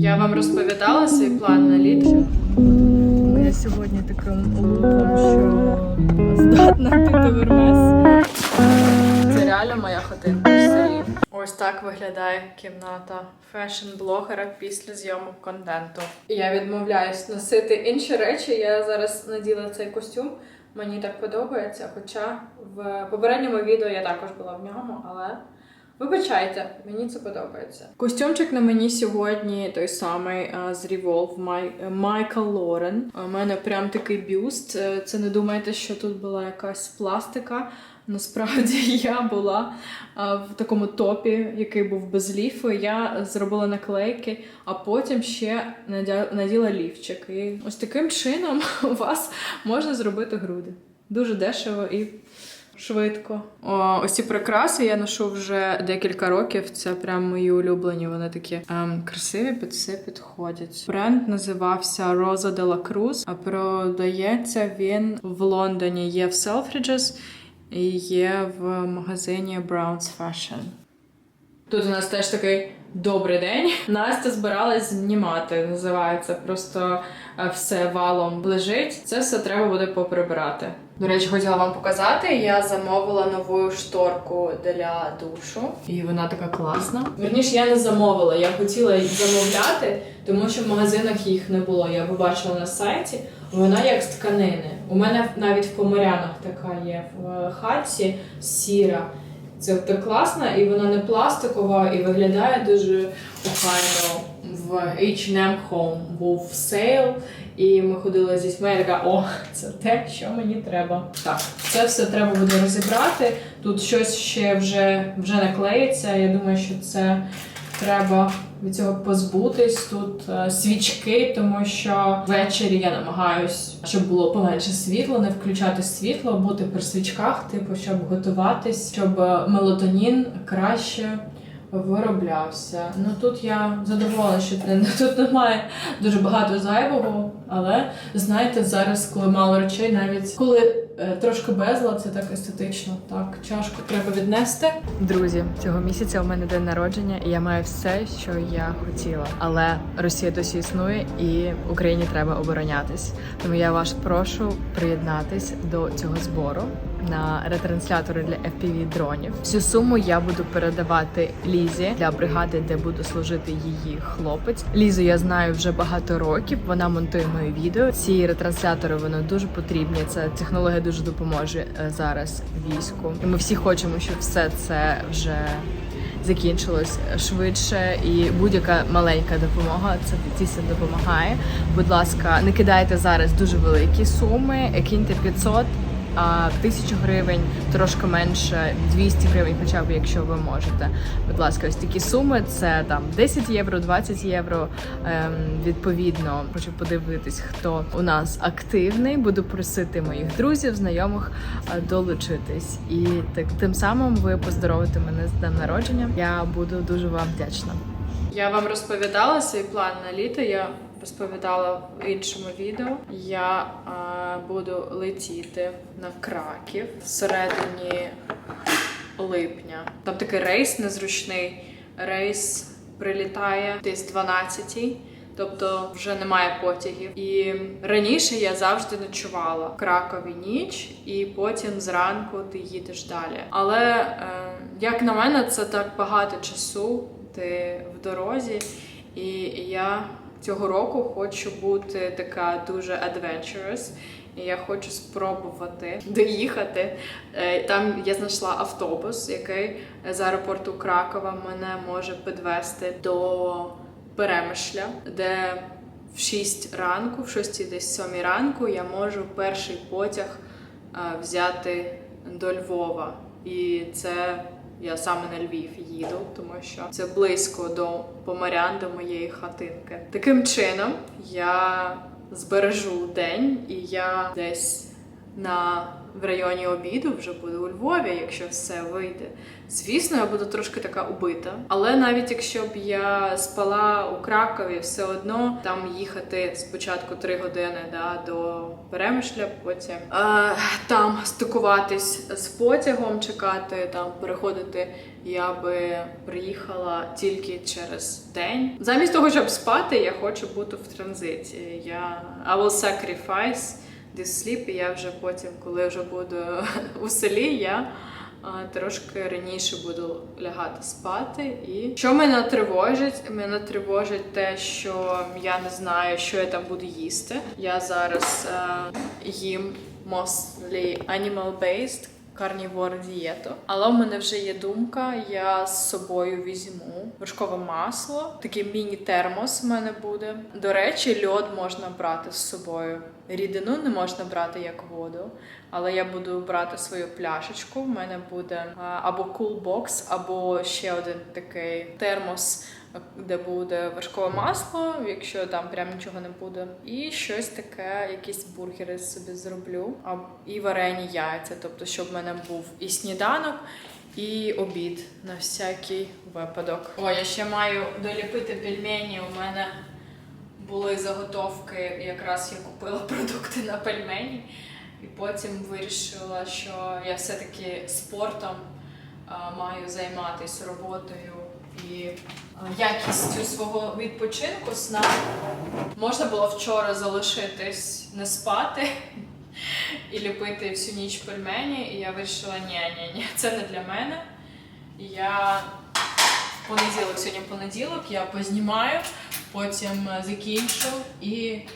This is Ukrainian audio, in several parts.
Я вам розповідала свій план на літо. Я сьогодні таким луком, що здатна піти в Ермес. Це реально моя хатинка в селі. Ось так виглядає кімната фешн-блогера після зйомок контенту. Я відмовляюсь носити інші речі. Я зараз наділа цей костюм. Мені так подобається. Хоча в попередньому відео я також була в ньому, але вибачайте, мені це подобається. Костюмчик на мені сьогодні той самий е, з Revolve Май... е, Майкл Лорен. У мене прям такий бюст. Е, Це не думайте, що тут була якась пластика. Насправді я була в такому топі, який був без ліфу. Я зробила наклейки, а потім ще наділа ліфчик. І ось таким чином у вас можна зробити груди. Дуже дешево і швидко. О, ось ці прикраси я ношу вже декілька років. Це прям мої улюблені. Вони такі ем, красиві під все підходять. Бренд називався de la Cruz, а продається він в Лондоні. Є в Selfridges і є в магазині Browns Fashion. Тут у нас теж такий добрий день. Настя збиралась знімати. Називається просто все валом лежить. Це все треба буде поприбирати. До речі, хотіла вам показати. Я замовила нову шторку для душу, і вона така класна. Верніше, я не замовила. Я хотіла їх замовляти, тому що в магазинах їх не було. Я побачила на сайті. Вона як з тканини. У мене навіть в поморянах така є в хатці сіра. Це так класно, і вона не пластикова, і виглядає дуже охайно. В H&M Home був сейл, і ми ходили з дітьми. Я така, о, це те, що мені треба. Так, це все треба буде розібрати. Тут щось ще вже, вже не клеїться. Я думаю, що це треба від цього позбутись. Тут е, свічки, тому що ввечері я намагаюсь, щоб було поменше світла, не включати світло, бути при свічках, типу, щоб готуватись, щоб е, мелатонін краще вироблявся. Ну тут я задоволена, що не- тут немає дуже багато зайвого, але знаєте, зараз, коли мало речей, навіть коли е, трошки безла, це так естетично. Так, чашку треба віднести. Друзі, цього місяця у мене день народження, і я маю все, що я хотіла. Але Росія досі існує, і Україні треба оборонятись. Тому я вас прошу приєднатись до цього збору на ретранслятори для FPV дронів. Всю суму я буду передавати Лізі для бригади, де буде служити її хлопець. Лізу я знаю вже багато років. Вона монтує мої відео. Ці ретранслятори вони дуже потрібні. Це технологія дуже допоможе е, зараз війську. І ми всі хочемо, щоб все це вже закінчилось швидше, і будь-яка маленька допомога це дійсно допомагає. Будь ласка, не кидайте зараз дуже великі суми, киньте 500, а тисячу гривень, трошки менше, 200 гривень, хоча б якщо ви можете. Будь ласка, ось такі суми це там 10 євро, 20 євро. Ем, відповідно, хочу подивитись, хто у нас активний. Буду просити моїх друзів, знайомих е, долучитись. І так тим самим ви поздоровите мене з днем народження. Я буду дуже вам вдячна. Я вам розповідала свій план на літо. Я розповідала в іншому відео. Я е, буду летіти на Краків всередині липня. Там такий рейс незручний. Рейс прилітає десь 12-й. Тобто вже немає потягів. І раніше я завжди ночувала в Кракові ніч, і потім зранку ти їдеш далі. Але е, як на мене, це так багато часу. Ти в дорозі, і я цього року хочу бути така дуже adventurous. І я хочу спробувати доїхати. Е, Там я знайшла автобус, який з аеропорту Кракова мене може підвести до Перемишля, де в 6 ранку, в 6 десь 7 ранку я можу перший потяг е, взяти до Львова. І це я саме на Львів їду, тому що це близько до помарян до моєї хатинки. Таким чином я збережу день, і я десь на в районі обіду вже буду у Львові, якщо все вийде. Звісно, я буду трошки така убита. Але навіть якщо б я спала у Кракові, все одно там їхати спочатку три години да, до Перемишля, потім е, там стикуватись з потягом, чекати, там переходити. Я би приїхала тільки через день. Замість того, щоб спати, я хочу бути в транзиті. Я I will sacrifice sleep, і я вже потім, коли вже буду у селі, я трошки раніше буду лягати спати. І що мене тривожить? Мене тривожить те, що я не знаю, що я там буду їсти. Я зараз е, їм mostly animal-based, карнівор дієту. Але у мене вже є думка, я з собою візьму вершкове масло, такий міні-термос в мене буде. До речі, льод можна брати з собою. Рідину не можна брати як воду, але я буду брати свою пляшечку. В мене буде або кулбокс, або ще один такий термос де буде вершкове масло, якщо там прям нічого не буде, і щось таке, якісь бургери собі зроблю, і варені яйця, тобто, щоб в мене був і сніданок, і обід на всякий випадок. О, я ще маю доліпити пельмені. У мене були заготовки, якраз я купила продукти на пельмені, і потім вирішила, що я все-таки спортом а, маю займатися роботою і якістю свого відпочинку сна. Можна було вчора залишитись не спати і ліпити всю ніч пельмені, і я вирішила, ні, ні, ні, це не для мене. Я в понеділок, сьогодні понеділок, я познімаю, потім е, закінчу і е,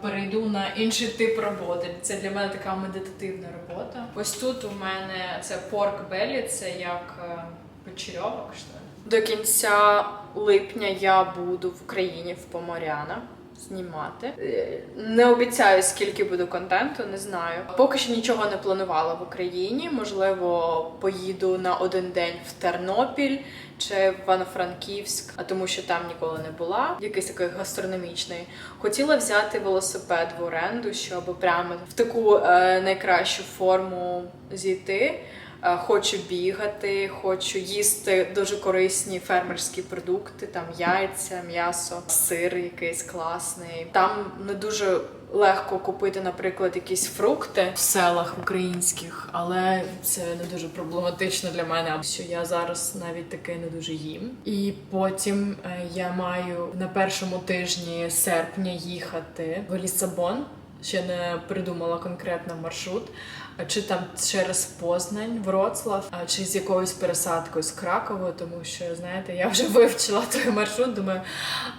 перейду на інший тип роботи. Це для мене така медитативна робота. Ось тут у мене це порк белі, це як е, печерьовок. що. До кінця липня я буду в Україні в Поморяна. Знімати Е, не обіцяю, скільки буде контенту, не знаю. Поки що нічого не планувала в Україні. Можливо, поїду на один день в Тернопіль чи в Івано-Франківськ, а тому що там ніколи не була. Якийсь такий гастрономічний. Хотіла взяти велосипед в оренду, щоб прямо в таку е, найкращу форму зійти. Е, Хочу бігати, хочу їсти дуже корисні фермерські продукти, там яйця, м'ясо, сир якийсь класний. Там не дуже легко купити, наприклад, якісь фрукти в селах українських, але це не дуже проблематично для мене, що я зараз навіть таке не дуже їм. І потім е, я маю на першому тижні серпня їхати в Лісабон. Ще не придумала конкретно маршрут, чи там через Познань, Вроцлав, чи з якоюсь пересадкою з Краковою, тому що знаєте, я вже вивчила той маршрут. Думаю,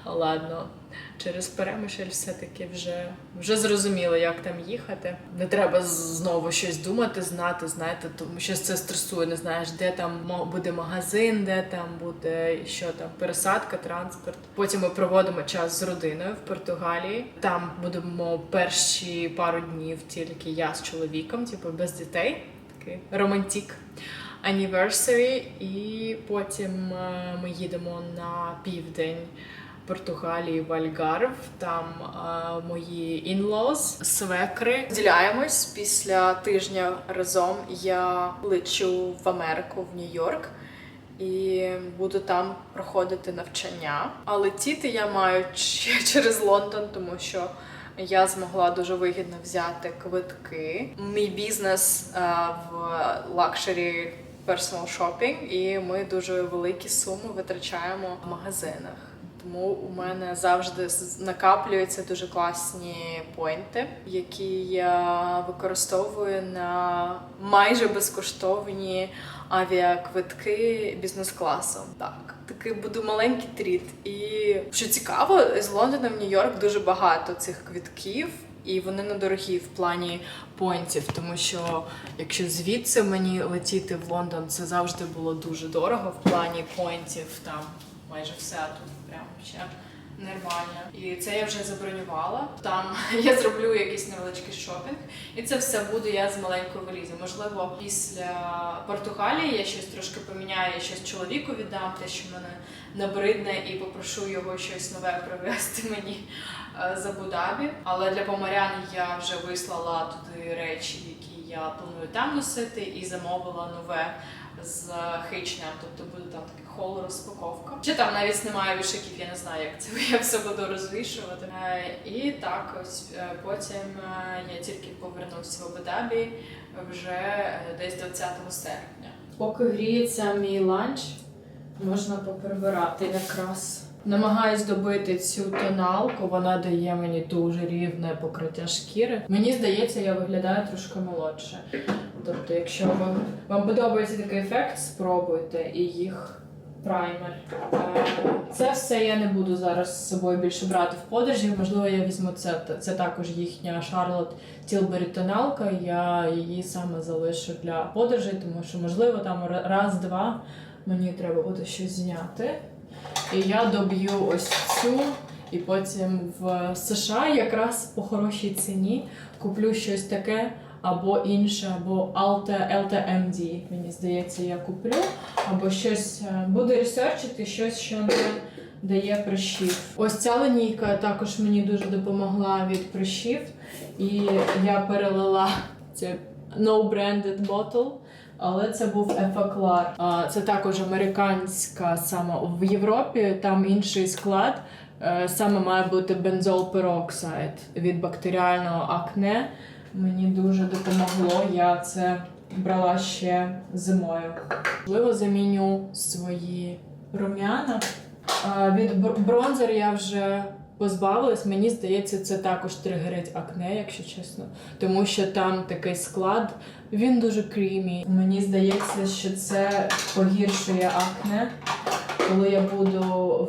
ладно, через Перемишль все-таки вже, вже зрозуміло, як там їхати. Не треба знову щось думати, знати, знаєте, тому що це стресує. Не знаєш, де там буде магазин, де там буде що там, пересадка, транспорт. Потім ми проводимо час з родиною в Португалії. Там будемо перші пару днів тільки я з чоловіком, типу без дітей. Такий романтик. Anniversary, і потім е, ми їдемо на південь Португалії в Альгарв. Там е, мої in-laws, свекри. Діляємось після тижня разом. Я лечу в Америку, в Нью-Йорк. І буду там проходити навчання. А летіти я маю через Лондон, тому що я змогла дуже вигідно взяти квитки. Мій бізнес в лакшері personal shopping, і ми дуже великі суми витрачаємо в магазинах. Тому у мене завжди накаплюються дуже класні поінти, які я використовую на майже безкоштовні авіаквитки бізнес-класом. Так, такий буде маленький тріт. І що цікаво, з Лондона в Нью-Йорк дуже багато цих квитків. І вони недорогі в плані поінтів, тому що якщо звідси мені летіти в Лондон, це завжди було дуже дорого в плані поінтів. Там майже все тут прям ще нормально. І це я вже забронювала. Там я зроблю якийсь невеличкий шопінг, і це все буде я з маленькою валізою. Можливо, після Португалії я щось трошки поміняю, щось чоловіку віддам, те, що мене набридне, і попрошу його щось нове привезти мені е, з Абу-Дабі. Але для поморян я вже вислала туди речі, які я планую там носити, і замовила нове з хичням, тобто буде там такий хол розпаковка. Чи там навіть немає вишиків, я не знаю, як це я все буду розвішувати. Е, І так, ось е, потім е, я тільки повернувся в Абу-Дабі вже десь 20 серпня. Поки гріється мій ланч, можна поприбирати якраз. Намагаюсь добити цю тоналку, вона дає мені дуже рівне покриття шкіри. Мені здається, я виглядаю трошки молодше. Тобто, якщо ви, вам подобається такий ефект, спробуйте і їх праймер. Е, Це все я не буду зараз з собою більше брати в подорожі. Можливо, я візьму це. Це також їхня Charlotte Tilbury тоналка. Я її саме залишу для подорожей, тому що, можливо, там раз-два мені треба буде щось зняти. І я доб'ю ось цю, і потім в США якраз по хорошій ціні куплю щось таке, або інше, або LTMD, мені здається, я куплю, або щось е, буду ресерчити, щось, що не дає прищів. Ось ця линійка також мені дуже допомогла від прищів, і я перелила це no branded bottle. Але це був Ефаклар. Це також американська саме в Європі. Там інший склад. Е, Саме має бути бензол пероксид від бактеріального акне. Мені дуже допомогло. Я це брала ще зимою. Можливо, заміню свої рум'яна. Від бронзер я вже позбавилась. Мені здається, це також тригерить акне, якщо чесно. Тому що там такий склад, він дуже крімі. Мені здається, що це погіршує акне. Коли я буду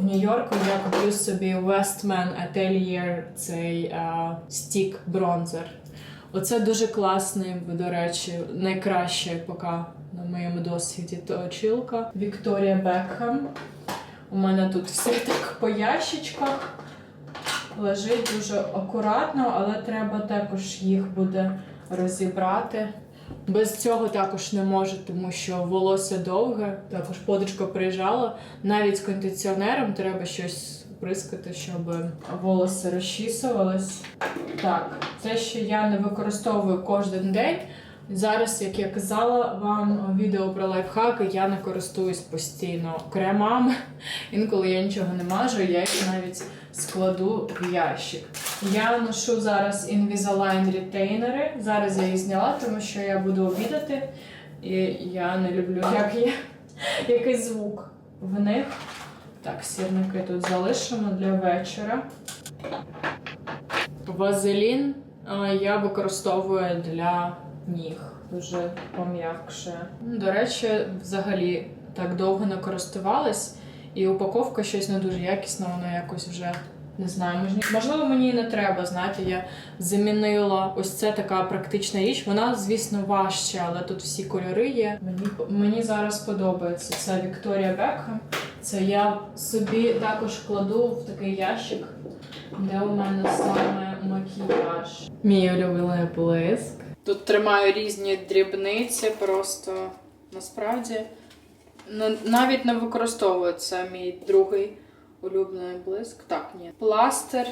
в Нью-Йорку, я куплю собі Westman Atelier цей а, стік бронзер. Оце дуже класний, до речі, найкраще поки на моєму досвіді точилка. Вікторія Бекхем. У мене тут все так по ящичках. Лежить дуже акуратно, але треба також їх буде розібрати. Без цього також не можу, тому що волосся довге. Також подочка приїжджала. Навіть з кондиціонером треба щось прискати, щоб волосся розчісувалось. Так, те, що я не використовую кожен день. Зараз, як я казала вам відео про лайфхаки, я не користуюсь постійно кремами. Інколи я нічого не мажу, я їх навіть складу в ящик. Я ношу зараз Invisalign ретейнери. Зараз я їх зняла, тому що я буду обідати. І я не люблю, як є, який звук в них. Так, сірники тут залишимо для вечора. Вазелін е, я використовую для ніг. Дуже пом'якше. До речі, взагалі так довго не користувалась, і упаковка щось не дуже якісна, вона якось вже не знаю. Можливо, мені і не треба. Знаєте, я замінила ось це така практична річ. Вона, звісно, важча, але тут всі кольори є. Мені мені зараз подобається. Це Вікторія Бекхем. Це я собі також кладу в такий ящик, де у мене саме макіяж. Мій улюблений блиск. Тут тримаю різні дрібниці, просто насправді ну, навіть не використовую це мій другий улюблений блиск. Так, ні. Пластир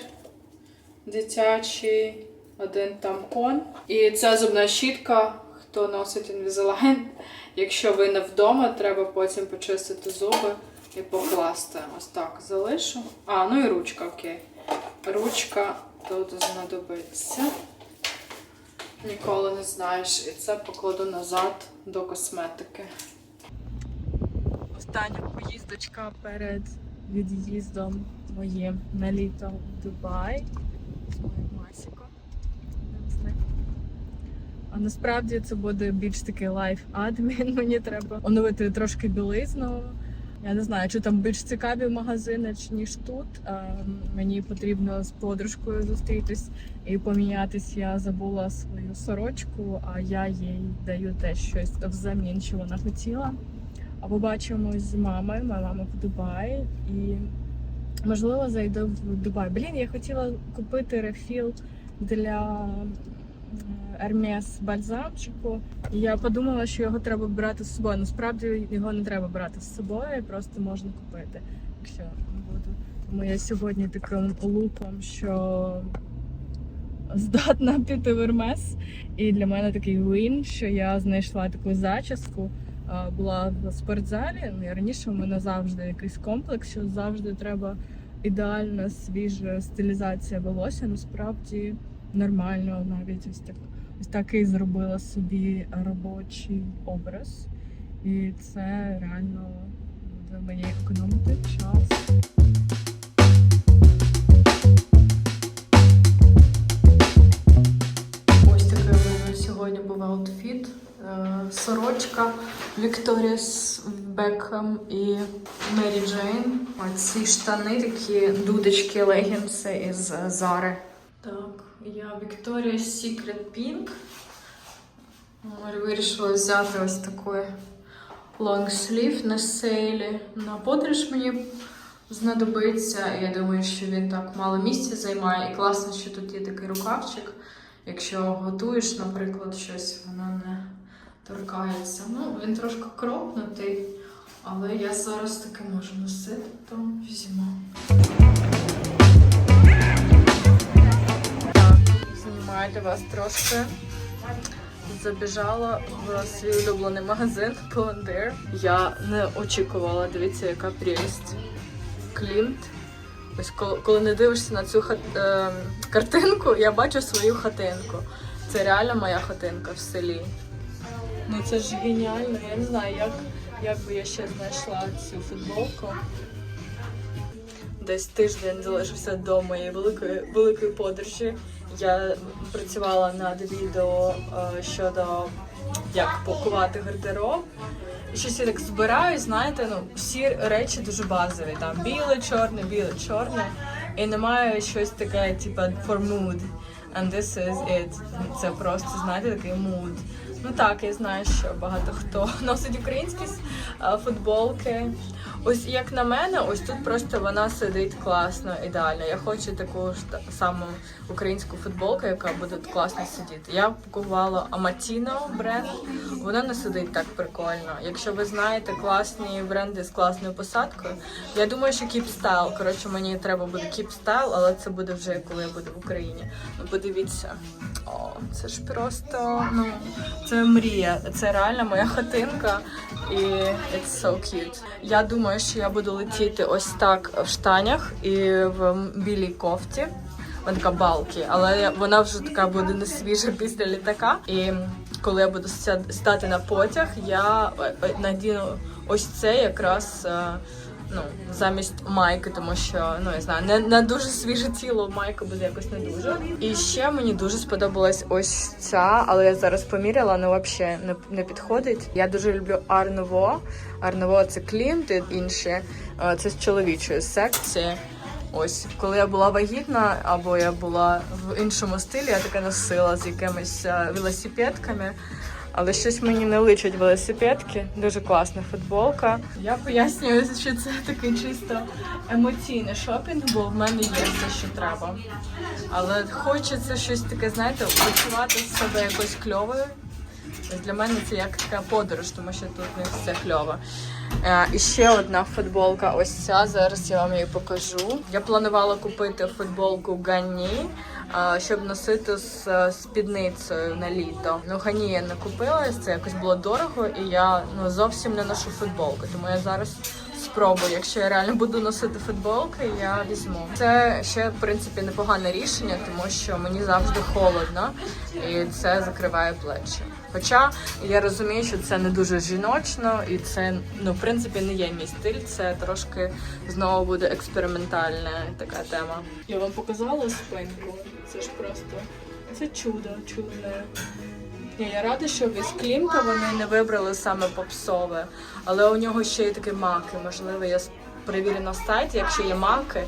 дитячий, один тамкон. І ця зубна щітка, хто носить Invisalign. Якщо ви не вдома, треба потім почистити зуби і покласти. Ось так залишу. А, ну і ручка, окей. Ручка тут знадобиться. Ніколи не знаєш. І це покладу назад до косметики. Остання поїздочка перед від'їздом моїм на літо в Дубай. З моїм Масіко. Йдемо з ним. А насправді це буде більш такий лайф адмін. Мені треба оновити трошки білизну. Я не знаю, чи там більш цікаві магазини, ніж тут. А, мені потрібно з подружкою зустрітись і помінятись. Я забула свою сорочку, а я їй даю те щось взамін, що вона хотіла. А побачимось з мамою. Моя мама в Дубаї, і Можливо, зайду в Дубай. Блін, я хотіла купити рефіл для е, Hermes бальзамчику. Я подумала, що його треба брати з собою. Насправді його не треба брати з собою, просто можна купити, якщо буду. Тому я сьогодні таким луком, що здатна піти в Hermes. І для мене такий вин, що я знайшла таку зачіску. А, Була в спортзалі. Ну, і раніше в мене завжди якийсь комплекс, що завжди треба ідеальна свіжа стилізація волосся. Насправді нормально навіть ось так. Ось такий зробила собі робочий образ. І це реально буде мені економити час. Beckham і Mary Jane. Ці штани такі дудочки, легінси із Зари. Так, я Victoria's Secret Pink. Вирішила взяти ось такий лонгслів на сейлі. На подорож мені знадобиться. Я думаю, що він так мало місця займає. І класно, що тут є такий рукавчик. Якщо готуєш, наприклад, щось, воно не торкається. Ну, він трошки кропнутий, але я зараз таки можу носити, то візьму. Знімаю для вас трошки. Забіжала в свій улюблений магазин Pull&Bear. Я не очікувала, дивіться, яка прелість. Клімт. Ось коли, коли не дивишся на цю хат, е, картинку, я бачу свою хатинку. Це реально моя хатинка в селі. Ну це ж геніально. Я не знаю, як, як би я ще знайшла цю футболку. Десь тиждень залишився до моєї великої великої подорожі. Я працювала над відео е, щодо як пакувати гардероб. Щось я так збираю, знаєте, ну всі речі дуже базові. Там біле, чорне, біле, чорне. І немає щось таке, типу, for mood. And this is it. Це просто, знаєте, такий mood. Ну так, я знаю, що багато хто носить українські футболки. Ось як на мене, ось тут просто вона сидить класно, ідеально. Я хочу таку ж саму українську футболку, яка буде класно сидіти. Я купувала Amatino бренд. Вона не сидить так прикольно. Якщо ви знаєте класні бренди з класною посадкою, я думаю, що Style. Коротше, мені треба буде Style, але це буде вже коли я буду в Україні. Ну подивіться. О, це ж просто ну це мрія. Це реально моя хатинка. І it's so cute. Я думаю, що я буду летіти ось так в штанях і в білій кофті. Вона така балки, але вона вже така буде не свіжа після літака. І коли я буду стати на потяг, я е, е, надіну ось це якраз. Ну, замість майки, тому що ну я знаю, не, не дуже свіже тіло, майка буде якось не дуже. І ще мені дуже сподобалась ось ця, але я зараз поміряла, але взагалі не, не підходить. Я дуже люблю Арново. Арново це Клімт і інші. Е, Це з чоловічої секції. Ось, коли я була вагітна, або я була в іншому стилі, я таке носила з якимись е, велосипедками. Але щось мені не личать велосипедки. Дуже класна футболка. Я пояснюю, що це такий чисто емоційний шопінг, бо в мене є все, що треба. Але хочеться щось таке, знаєте, почувати себе якось кльовою. Для мене це як така подорож, тому що тут не все кльово. Е, і ще одна футболка. Ось ця. Зараз я вам її покажу. Я планувала купити футболку Гані, е, щоб носити з е, спідницею на літо. Ну хані я не купила, це якось було дорого, і я ну зовсім не ношу футболку, Тому я зараз спробую. Якщо я реально буду носити футболки, я візьму. Це ще в принципі непогане рішення, тому що мені завжди холодно, і це закриває плечі. Хоча я розумію, що це не дуже жіночно, і це ну в принципі не є мій стиль. Це трошки знову буде експериментальна така тема. Я вам показала спинку. Це ж просто це чудо, чудне. Ні, я рада, що від Клімта вони не вибрали саме попсове, але у нього ще є такі маки. Можливо, я перевірю на сайті, якщо є маки.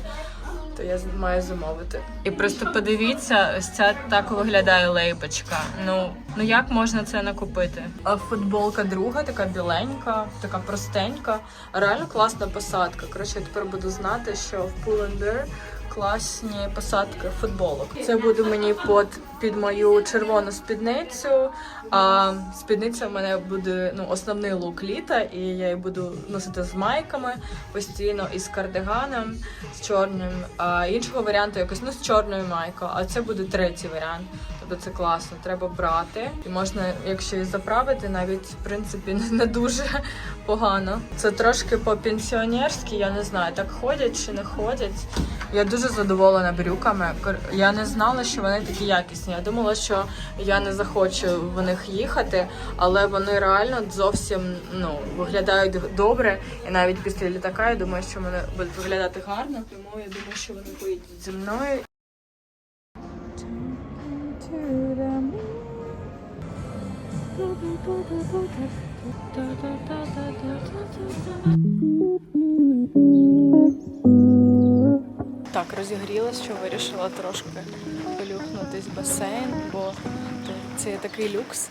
то я маю замовити. І просто подивіться, ось ця так виглядає лейбочка. Ну ну як можна це не купити? А футболка друга, така біленька, така простенька. Реально класна посадка. Коротше, я тепер буду знати, що в Pull&Bear класні посадки футболок. Це буде мені під, під мою червону спідницю. А спідниця в мене буде ну, основний лук літа, і я її буду носити з майками постійно із кардиганом, з чорним. А іншого варіанту якось ну з чорною майкою. А це буде третій варіант. Тобто це класно, треба брати. І можна, якщо і заправити, навіть в принципі не- дуже погано. Це трошки по-пенсіонерськи, я не знаю, так ходять чи не ходять. Я дуже задоволена брюками. Я не знала, що вони такі якісні. Я думала, що я не захочу в них їхати, але вони реально зовсім ну виглядають добре. І навіть після літака я думаю, що вони будуть виглядати гарно. Тому я думаю, що вони поїдуть зі мною. Так, розігрілась, що вирішила трошки полюхнутись в басейн, бо це такий люкс.